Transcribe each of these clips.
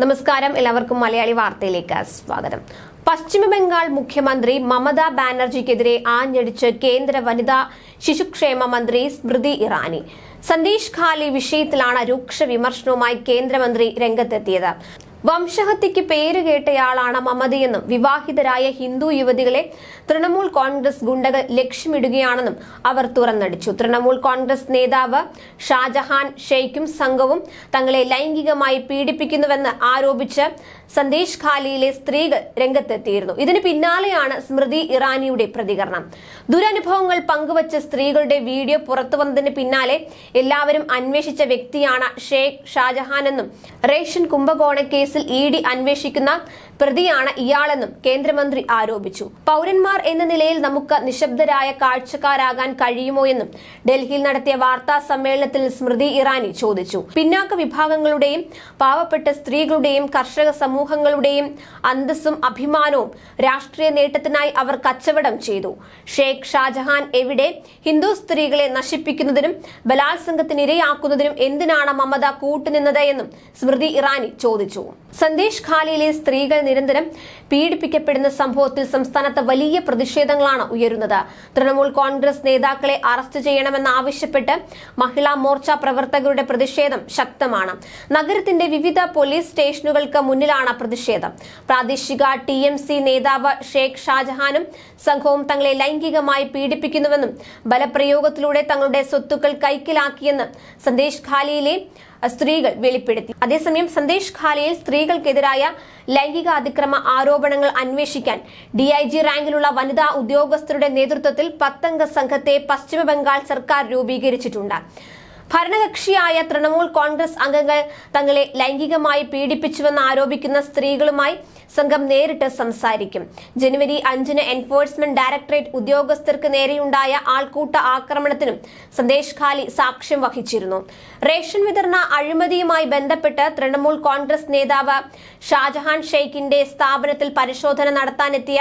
നമസ്കാരം. എല്ലാവർക്കും മലയാളി വാർത്തയിലേക്ക് സ്വാഗതം. പശ്ചിമ ബംഗാൾ മുഖ്യമന്ത്രി മമതാ ബാനർജിക്കെതിരെ ആഞ്ഞടിച്ച് കേന്ദ്ര വനിതാ ശിശുക്ഷേമ മന്ത്രി സ്മൃതി ഇറാനി. സന്ദേശ് ഖാലി വിഷയത്തിലാണ് രൂക്ഷ വിമർശനവുമായി കേന്ദ്രമന്ത്രി രംഗത്തെത്തിയത്. വംശഹത്യയ്ക്ക് പേര് കേട്ടയാളാണ് മമതയെന്നും വിവാഹിതരായ ഹിന്ദു യുവതികളെ തൃണമൂൽ കോൺഗ്രസ് ഗുണ്ടകൾ ലക്ഷ്യമിടുകയാണെന്നും അവർ തുറന്നടിച്ചു. തൃണമൂൽ കോൺഗ്രസ് നേതാവ് ഷാജഹാൻ ഷെയ്ഖും സംഘവും തങ്ങളെ ലൈംഗികമായി പീഡിപ്പിക്കുന്നുവെന്ന് ആരോപിച്ച് സന്ദേശ് ഖാലിയിലെ സ്ത്രീകൾ രംഗത്തെത്തിയിരുന്നു. ഇതിന് പിന്നാലെയാണ് സ്മൃതി ഇറാനിയുടെ പ്രതികരണം. ദുരനുഭവങ്ങൾ പങ്കുവച്ച സ്ത്രീകളുടെ വീഡിയോ പുറത്തു വന്നതിന് പിന്നാലെ എല്ലാവരും അന്വേഷിച്ച വ്യക്തിയാണ് ഷെയ്ഖ് ഷാജഹാൻ എന്നും റേഷൻ കുംഭകോണ കേസിൽ ഇ ഡി അന്വേഷിക്കുന്ന പ്രതിയാണ് ഇയാളെന്നും കേന്ദ്രമന്ത്രി ആരോപിച്ചു. പൗരന്മാർ എന്ന നിലയിൽ നമുക്ക് നിശബ്ദരായ കാഴ്ചക്കാരാകാൻ കഴിയുമോ എന്നും ഡൽഹിയിൽ നടത്തിയ വാർത്താ സമ്മേളനത്തിൽ സ്മൃതി ഇറാനി ചോദിച്ചു. പിന്നാക്ക വിഭാഗങ്ങളുടെയും പാവപ്പെട്ട സ്ത്രീകളുടെയും കർഷക സമൂഹങ്ങളുടെയും അന്തസ്സും അഭിമാനവും രാഷ്ട്രീയ നേട്ടത്തിനായി അവർ കച്ചവടം ചെയ്തു. ഷെയ്ഖ് ഷാജഹാൻ എവിടെ? ഹിന്ദു സ്ത്രീകളെ നശിപ്പിക്കുന്നതിനും ബലാത്സംഗത്തിനിരയാക്കുന്നതിനും എന്തിനാണ് മമത കൂട്ടുനിന്നത് എന്നും സ്മൃതി ഇറാനി ചോദിച്ചു. സന്ദേശ് ഖാലിയിലെ സ്ത്രീകൾ നിരന്തരം പീഡിപ്പിക്കപ്പെടുന്ന സംഭവത്തിൽ സംസ്ഥാനത്ത് വലിയ പ്രതിഷേധങ്ങളാണ് ഉയരുന്നത്. തൃണമൂൽ കോൺഗ്രസ് നേതാക്കളെ അറസ്റ്റ് ചെയ്യണമെന്നാവശ്യപ്പെട്ട് മഹിളാ മോർച്ച പ്രവർത്തകരുടെ പ്രതിഷേധം ശക്തമാണ്. നഗരത്തിന്റെ വിവിധ പോലീസ് സ്റ്റേഷനുകൾക്ക് മുന്നിലാണ് പ്രതിഷേധം. പ്രാദേശിക ടി നേതാവ് ഷേഖ് ഷാജഹാനും സംഘവും തങ്ങളെ ലൈംഗികമായി പീഡിപ്പിക്കുന്നുവെന്നും ബലപ്രയോഗത്തിലൂടെ തങ്ങളുടെ സ്വത്തുക്കൾ കൈക്കലാക്കിയെന്ന് സന്ദേശ് ഖാലിയിലെ സ്ത്രീകൾ വെളിപ്പെടുത്തി. അതേസമയം സന്ദേശ് ഖാലയിൽ സ്ത്രീകൾക്കെതിരായ ലൈംഗിക അതിക്രമ ആരോപണങ്ങൾ അന്വേഷിക്കാൻ ഡിഐജി റാങ്കിലുള്ള വനിതാ ഉദ്യോഗസ്ഥരുടെ നേതൃത്വത്തിൽ പത്തംഗ സംഘത്തെ പശ്ചിമ ബംഗാൾ സർക്കാർ രൂപീകരിച്ചിട്ടുണ്ട്. ഭരണകക്ഷിയായ തൃണമൂൽ കോൺഗ്രസ് അംഗങ്ങൾ തങ്ങളെ ലൈംഗികമായി പീഡിപ്പിച്ചുവെന്ന് ആരോപിക്കുന്ന സ്ത്രീകളുമായി സംഘം നേരിട്ട് സംസാരിക്കും. ജനുവരി അഞ്ചിന് എൻഫോഴ്സ്മെന്റ് ഡയറക്ടറേറ്റ് ഉദ്യോഗസ്ഥർക്ക് നേരെയുണ്ടായ ആൾക്കൂട്ട ആക്രമണത്തിനും സന്ദേശ് ഖാലി സാക്ഷ്യം വഹിച്ചിരുന്നു. റേഷൻ വിതരണ അഴിമതിയുമായി ബന്ധപ്പെട്ട് തൃണമൂൽ കോൺഗ്രസ് നേതാവ് ഷാജഹാൻ ഷെയ്ഖിന്റെ സ്ഥാപനത്തിൽ പരിശോധന നടത്താനെത്തിയ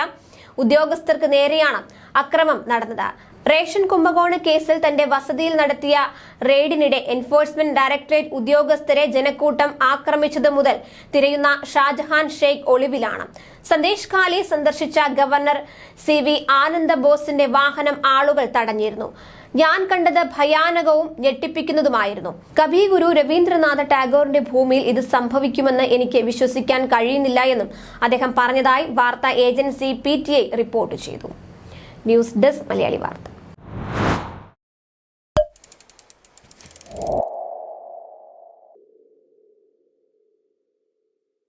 ഉദ്യോഗസ്ഥർക്ക് നേരെയാണ് അക്രമം നടന്നത്. റേഷൻ കുംഭകോണ കേസിൽ തന്റെ വസതിയിൽ നടത്തിയ റെയ്ഡിനിടെ എൻഫോഴ്സ്മെന്റ് ഡയറക്ടറേറ്റ് ഉദ്യോഗസ്ഥരെ ജനക്കൂട്ടം ആക്രമിച്ചതു മുതൽ തിരയുന്ന ഷാജഹാൻ ഷെയ്ഖ് ഒളിവിലാണ്. സന്ദേശ് ഖാലി സന്ദർശിച്ച ഗവർണർ സി വി ആനന്ദ ബോസിന്റെ വാഹനം ആളുകൾ തടഞ്ഞിരുന്നു. ഞാൻ കണ്ടത് ഭയാനകവും ഞെട്ടിപ്പിക്കുന്നതുമായിരുന്നു. കവി ഗുരു രവീന്ദ്രനാഥ ടാഗോറിന്റെ ഭൂമിയിൽ ഇത് സംഭവിക്കുമെന്ന് എനിക്ക് വിശ്വസിക്കാൻ കഴിയുന്നില്ല എന്നും അദ്ദേഹം പറഞ്ഞതായി വാർത്താ ഏജൻസി പി റിപ്പോർട്ട് ചെയ്തു. ന്യൂസ് ഡെസ്ക് മലയാളി വാർത്ത. Oh.